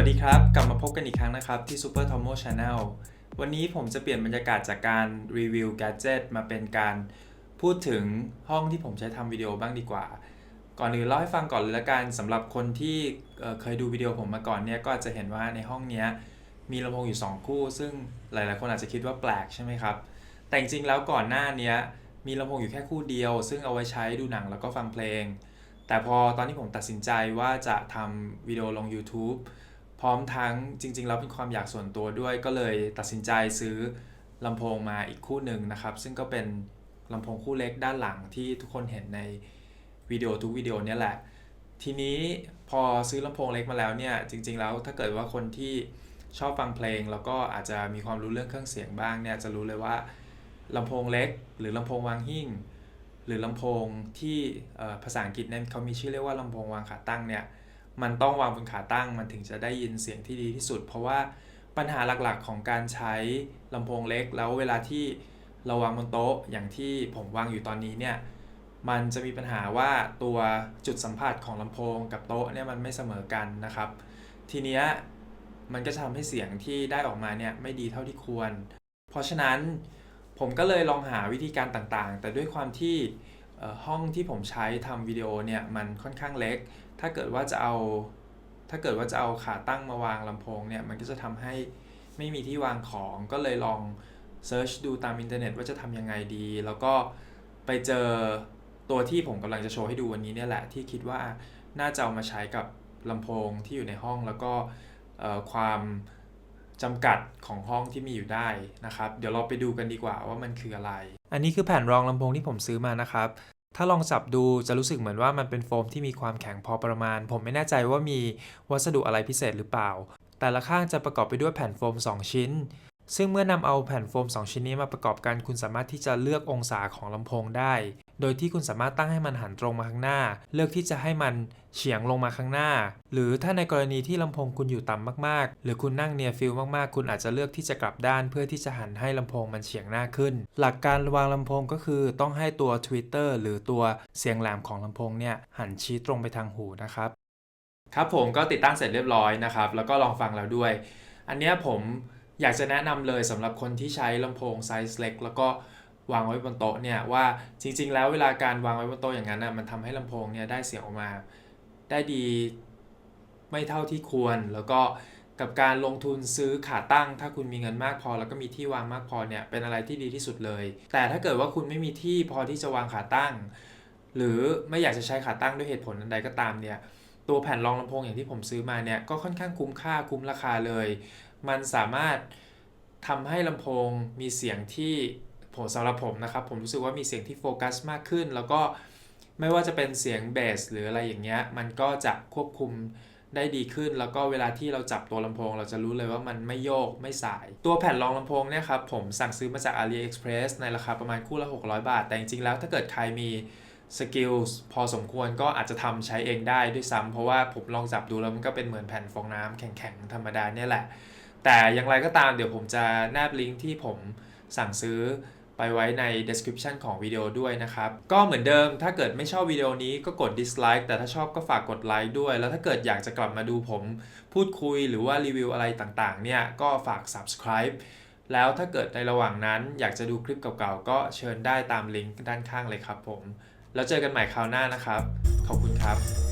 วัสดีครับ กลับมาพบกันอีกครั้งนะครับ ที่ Super Tomo Channel วันนี้ผมจะเปลี่ยนบรรยากาศจากการรีวิว gadget มาเป็นการพูดถึงห้องที่ผมใช้ทำวิดีโอบ้างดีกว่า ก่อนอื่นเล่าให้ฟังก่อนเลยละกันสำหรับคนที่เเคยดูวิดีโอผมมาก่อนเนี่ยก็จะเห็นว่าในห้องนี้มีลำโพงอยู่ 2 คู่ ซึ่งหลาย ๆ คนอาจจะคิดว่าแปลกใช่ไหมครับ แต่จริงๆแล้วก่อนหน้านี้มีลำโพงอยู่แค่คู่เดียว ซึ่งเอาไว้ใช้ดูหนังแล้วก็ฟังเพลง แต่พอตอนที่ผมตัดสินใจว่าจะทำวิดีโอลง YouTube พร้อมทั้งจริง ๆ แล้วเป็นความอยากส่วนตัวด้วย ก็เลยตัดสินใจซื้อลำโพงมาอีกคู่หนึ่งนะครับ ซึ่งก็เป็นลำโพงคู่เล็กด้านหลังที่ทุกคนเห็นในวิดีโอทุกวิดีโอเนี่ยแหละ ทีนี้พอซื้อลำโพงเล็กมาแล้วเนี่ย จริง ๆ แล้วถ้าเกิดว่าคนที่ชอบฟังเพลง แล้วก็อาจจะมีความรู้เรื่องเครื่องเสียงบ้างเนี่ยจะรู้เลยว่าลำโพงเล็ก หรือลำโพงวางหิ้งหรือลำโพงที่ภาษาอังกฤษเนี่ยเขามีชื่อเรียกว่าลำโพงวางขาตั้งเนี่ย มันต้องวางบนขาตั้งมันถึงจะได้ยินเสียงที่ดีที่สุด เพราะว่าปัญหาหลักๆของการใช้ลำโพงเล็ก แล้วเวลาที่เราวางบนโต๊ะอย่างที่ผมวางอยู่ตอนนี้เนี่ยมันจะมีปัญหาว่าตัวจุดสัมผัสของลำโพงกับโต๊ะเนี่ยมันไม่เสมอกันนะครับ ทีเนี้ยมันก็จะทำให้เสียงที่ได้ออกมาเนี่ยไม่ดีเท่าที่ควร เพราะฉะนั้นผมก็เลยลองหาวิธีการต่างๆ แต่ด้วยความที่ ห้องที่ผมใช้ทำวิดีโอเนี่ยมันค่อนข้างเล็ก ถ้าเกิดว่าจะเอาถ้าเกิดว่าจะเอาขาตั้งมาวางลำโพงเนี่ยมันก็จะทำให้ไม่มีที่วางของก็เลยลองเซิร์ชดูตามอินเทอร์เน็ตว่าจะทำยังไงดี แล้วก็ไปเจอตัวที่ผมกำลังจะโชว์ให้ดูวันนี้เนี่ยแหละที่คิดว่าน่าจะเอามาใช้กับลำโพงที่อยู่ในห้องแล้วก็ความ จำกัดของห้องที่มีอยู่ได้นะครับ เดี๋ยวเราไปดูกันดีกว่าว่ามันคืออะไร อันนี้คือแผ่นรองลำโพงที่ผมซื้อมานะครับ ถ้าลองจับดูจะรู้สึกเหมือนว่ามันเป็นโฟมที่มีความแข็งพอประมาณ ผมไม่แน่ใจว่ามีวัสดุอะไรพิเศษหรือเปล่า แต่ละข้างจะประกอบไปด้วยแผ่นโฟม 2 ชิ้น ซึ่งเมื่อนำเอาแผ่นโฟม 2 ชิ้นนี้มาประกอบกันคุณสามารถที่จะเลือกองศาของลำโพงได้ โดยที่คุณสามารถตั้งให้มันหันตรงมาข้างหน้า เลือกที่จะให้มันเฉียงลงมาข้างหน้า หรือถ้าในกรณีที่ลำโพงคุณอยู่ต่ำมากๆ หรือคุณนั่งเนียฟิลมากๆ คุณอาจจะเลือกที่จะกลับด้าน เพื่อที่จะหันให้ลำโพงมันเฉียงหน้าขึ้น หลักการวางลำโพงก็คือต้องให้ตัวทวิตเตอร์หรือตัวเสียงแหลมของลำโพงเนี่ยหันชี้ตรงไปทางหูนะครับครับผมก็ติดตั้งเสร็จเรียบร้อยนะครับแล้วก็ลองฟังแล้วด้วย อันเนี้ยผมอยากจะแนะนำเลยสำหรับคนที่ใช้ลำโพงไซส์เล็กแล้วก็ วางไว้บนโต๊ะเนี่ยว่าจริง ๆ แล้วเวลาการวางไว้บนโต๊ะอย่างนั้นนะมันทำให้ลำโพงเนี่ยได้เสียงออกมาได้ดีไม่เท่าที่ควร แล้วก็กับการลงทุนซื้อขาตั้ง ถ้าคุณมีเงินมากพอ แล้วก็มีที่วางมากพอเนี่ยเป็นอะไรที่ดีที่สุดเลย แต่ถ้าเกิดว่าคุณไม่มีที่พอที่จะวางขาตั้ง หรือไม่อยากจะใช้ขาตั้งด้วยเหตุผลอันใดก็ตามเนี่ยตัวแผ่นรองลำโพงอย่างที่ผมซื้อมาเนี่ยก็ค่อนข้างคุ้มค่าคุ้มราคาเลย มันสามารถทำให้ลำโพงมีเสียงที่ ผมสำหรับผมนะครับ ผมรู้สึกว่ามีเสียงที่โฟกัสมากขึ้น แล้วก็ไม่ว่าจะเป็นเสียงเบสหรืออะไรอย่างเงี้ย มันก็จะควบคุมได้ดีขึ้น แล้วก็เวลาที่เราจับตัวลำโพง เราจะรู้เลยว่ามันไม่โยกไม่สาย ตัวแผ่นรองลำโพงเนี่ยครับผมสั่งซื้อมาจาก AliExpress ในราคาประมาณคู่ละ 600 บาท แต่จริงๆแล้วถ้าเกิดใครมีสกิลพอสมควรก็อาจจะทำใช้เองได้ด้วยซ้ำเพราะว่าผมลองจับดูแล้วมันก็เป็นเหมือนแผ่นฟองน้ำแข็งๆ ธรรมดาเนี่ยแหละ แต่อย่างไรก็ตามเดี๋ยวผมจะแนบลิงก์ที่ผมสั่งซื้อ ไปไว้ใน description ของวิดีโอด้วยนะครับ ก็เหมือนเดิมถ้าเกิดไม่ชอบวิดีโอนี้ก็กด dislike แต่ถ้าชอบก็ฝากกดไลค์ด้วย แล้วถ้าเกิดอยากจะกลับมาดูผมพูดคุยหรือว่ารีวิวอะไรต่างๆ เนี่ยก็ฝาก subscribe แล้วถ้าเกิดในระหว่างนั้นอยากจะดูคลิปเก่าๆ ก็เชิญได้ตามลิงก์ด้านข้างเลยครับผม แล้วเจอกันใหม่คราวหน้านะครับ ขอบคุณครับ